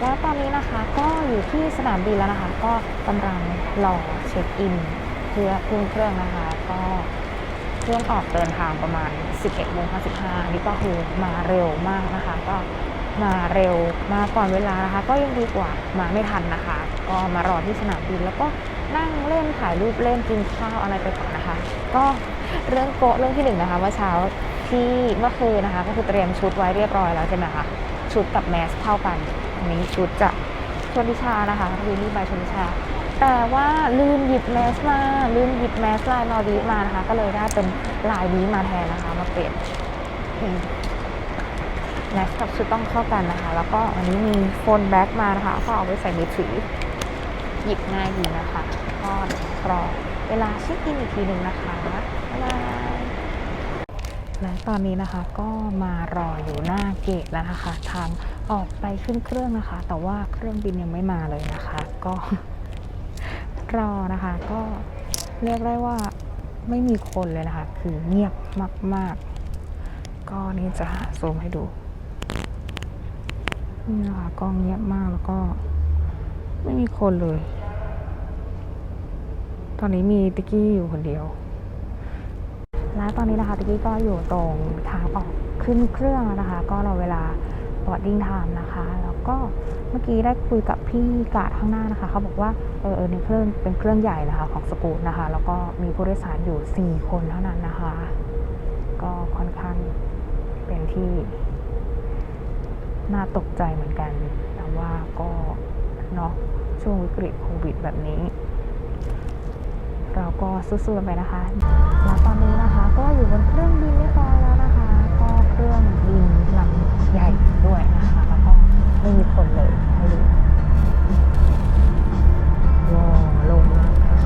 แล้วตอนนี้นะคะก็อยู่ที่สนามบินแล้วนะคะ ก็กำลังรอเช็คอิน เพื่อขึ้นเครื่องนะคะ ก็เครื่องออกเดินทางประมาณ 11โมง55นี่ก็คือมาเร็วมากนะคะ ก็มาเร็วมาก่อนเวลานะคะ ก็ยังดีกว่ามาไม่ทันนะคะ ก็มารอที่สนามบินแล้วก็นั่งเล่นถ่ายรูปเล่นกินข้าวอะไรไปก่อนนะคะ ก็เรื่องโกะเรื่องที่หนึ่งนะคะเมื่อเช้าที่เมื่อคืนนะคะ ก็คือเตรียมชุดไว้เรียบร้อยแล้วใช่ไหมคะชุดกับแมสเท่ากัน นี้ชุดจากชนิชานะคะวินนี่บายชนิชา แต่ว่าลืมหยิบแมสมาลืมหยิบแมสลายมาดีมานะคะ ก็เลยได้เป็นลายนี้มาแทนนะคะ มาเปลี่ยนแมสกับชุดต้องเข้ากันนะคะ แล้วก็อันนี้มีโฟนแบ็กมานะคะ ก็เอาไว้ใส่มือถือ หยิบง่ายดีนะคะ ก็เดี๋ยวรอเวลาเช็คอินอีกทีหนึ่งนะคะบ๊ายบายและตอนนี้นะคะก็มารออยู่หน้าเกตแล้วนะคะ ทาง ออกไปขึ้นเครื่องนะคะ แต่ว่าเครื่องบินยังไม่มาเลยนะคะ ก็รอนะคะ ก็เรียกได้ว่าไม่มีคนเลยนะคะ คือเงียบมาก ๆ ก็นี่จะหาซูมให้ดูนี่นะคะก็เงียบมากแล้วก็ไม่มีคนเลย ตอนนี้มีติกกี้อยู่คนเดียว และตอนนี้นะคะติกกี้ก็อยู่ตรงทางออกขึ้นเครื่องนะคะ ก็รอเวลา boarding time นะคะ แล้วก็เมื่อกี้ได้คุยกับพี่กาดข้างหน้านะคะ เขาบอกว่าเออเออในเครื่องเป็นเครื่องใหญ่นะคะของสกูตนะคะ แล้วก็มีผู้โดยสารอยู่ 4 คนเท่านั้นนะคะ ก็ค่อนข้างเป็นที่น่าตกใจเหมือนกัน แต่ว่าก็เนาะช่วงวิกฤตโควิดแบบนี้ เราก็สู้ๆกันไปนะคะแล้วตอนนี้นะคะ ก็อยู่บนเครื่องบินเรียบร้อยแล้วนะคะ ก็เครื่องบินลำใหญ่ด้วยนะคะ แล้วก็ไม่มีคนเลยให้ดูว้าวลงแล้วค่ะ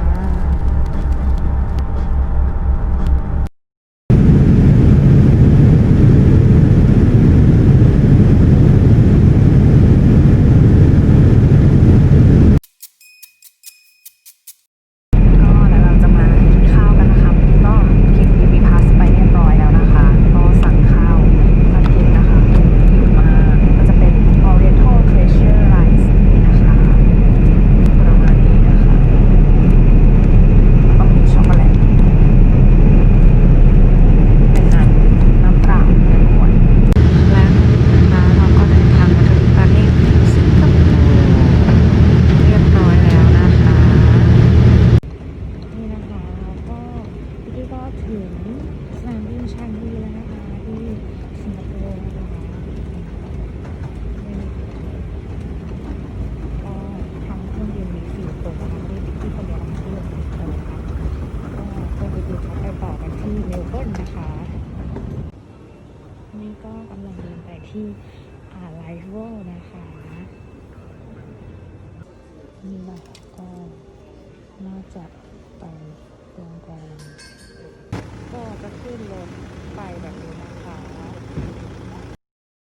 ก็เดี๋ยวเราจะมากินข้าวกันนะคะก็กินยูบีพาสไปเรียบร้อยแล้วนะคะ ก็สั่งข้าวมากินนะคะอยู่มาก็จะเป็น Oriental Treasure Rice นี่นะคะประมาณนี้นะคะแล้วก็มีช็อกโกแลตเป็นน้ำน้ำเปล่าหนึ่งขวดและนะคะเราก็เดินทางมาถึงประเทศสิงคโปร์เรียบร้อยแล้วนะคะ นี่นะคะก็พี่กี้ก็ถึงสนามบินชางฮีแล้วนะคะที่สิงคโปร์นะคะนี่ก็ทั้งเครื่องบินมีสี่ตัวนะคะไม่ได้พี่คนเดียวนะคะที่ลงสี่คนนะคะก็เครื่องบินเขาไปต่อกันที่เมลเบิร์นนะคะ นี่ ก็กำลังเดินไปที่อาไลฟ์เวลนะคะนี่นะคะก็น่าจะไปโรงแรมก็จะขึ้นรถไปแบบนี้นะคะ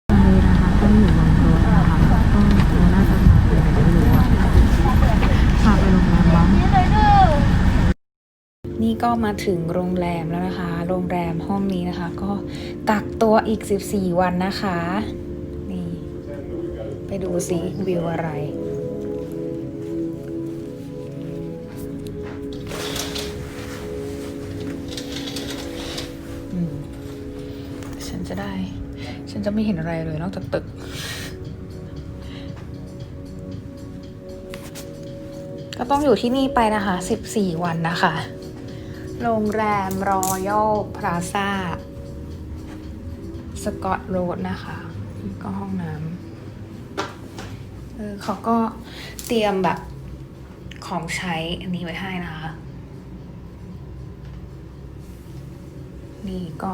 ตอนนี้นะคะก็อยู่บนรถนะคะก็เราน่าจะมาเป็นอะไรไม่รู้อะพาไปโรงแรมบ้างนี่ ก็มาถึงโรงแรมแล้วนะคะ โรงแรมห้องนี้นะคะ ก็กักตัวอีก 14 วันนะคะ นี่ ไปดูสิวิวอะไรฉันจะได้ ฉันจะไม่เห็นอะไรเลยนอกจากตึกก็ต้องอยู่ที่นี่ไปนะคะ 14 วันนะคะ โรงแรมรอยัลพลาซ่าสกอตโรดนะคะนี่ก็ห้องน้ำเออเขาก็เตรียมแบบของใช้อันนี้ไว้ให้นะคะ นี่ก็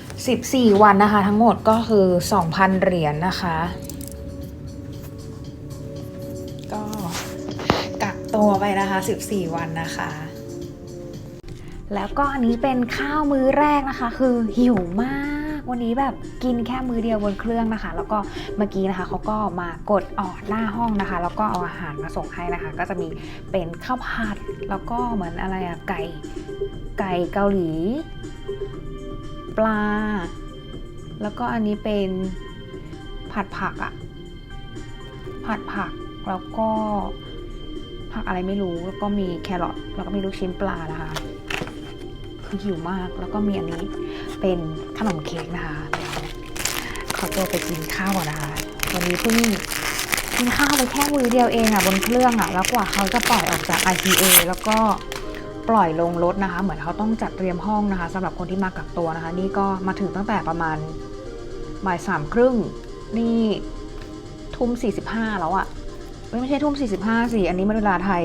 14วันนะคะ ทั้งหมดก็คือ2,000เหรียญนนะคะ ก็กักตัวไปนะคะ14วันนะคะ แล้วก็อันนี้เป็นข้าวมื้อแรกนะคะ คือหิวมากวันนี้แบบกินแค่มื้อเดียวบนเครื่องนะคะ แล้วก็เมื่อกี้นะคะเขาก็มากดออดหน้าห้องนะคะ แล้วก็เอาอาหารมาส่งให้นะคะ ก็จะมีเป็นข้าวผัด แล้วก็เหมือนอะไรอะไก่ไก่เกาหลี ปลา แล้วก็อันนี้เป็นผัดผักอะผัดผักแล้วก็ผักอะไรไม่รู้แล้วก็มีแครอทแล้วก็มีลูกชิ้นปลานะคะ หิวมาก แล้วก็มีอันนี้เป็นขนมเค้กนะคะ ขอตัวไปกินข้าวก่อนนะคะวันนี้เพิ่งกินข้าวไปแค่มือเดียวเองอะบนเครื่องอะแล้วกว่าเขาจะปล่อยออกจาก IPA แล้วก็ปล่อยลงรถนะคะ เหมือนเขาต้องจัดเตรียมห้องนะคะสำหรับคนที่มากักตัวนะคะ นี่ก็มาถึงตั้งแต่ประมาณบ่ายสามครึ่งนี่ทุ่มสี่สิบห้าแล้วอะเอ้ยไม่ใช่ทุ่มสี่สิบห้าสิอันนี้มันเวลาไทย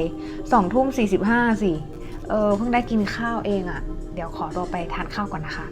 สองทุ่มสี่สิบห้าสิ เออเพิ่งได้กินข้าวเองอะ่ะ เดี๋ยวขอตัวไปทานข้าวก่อนนะคะ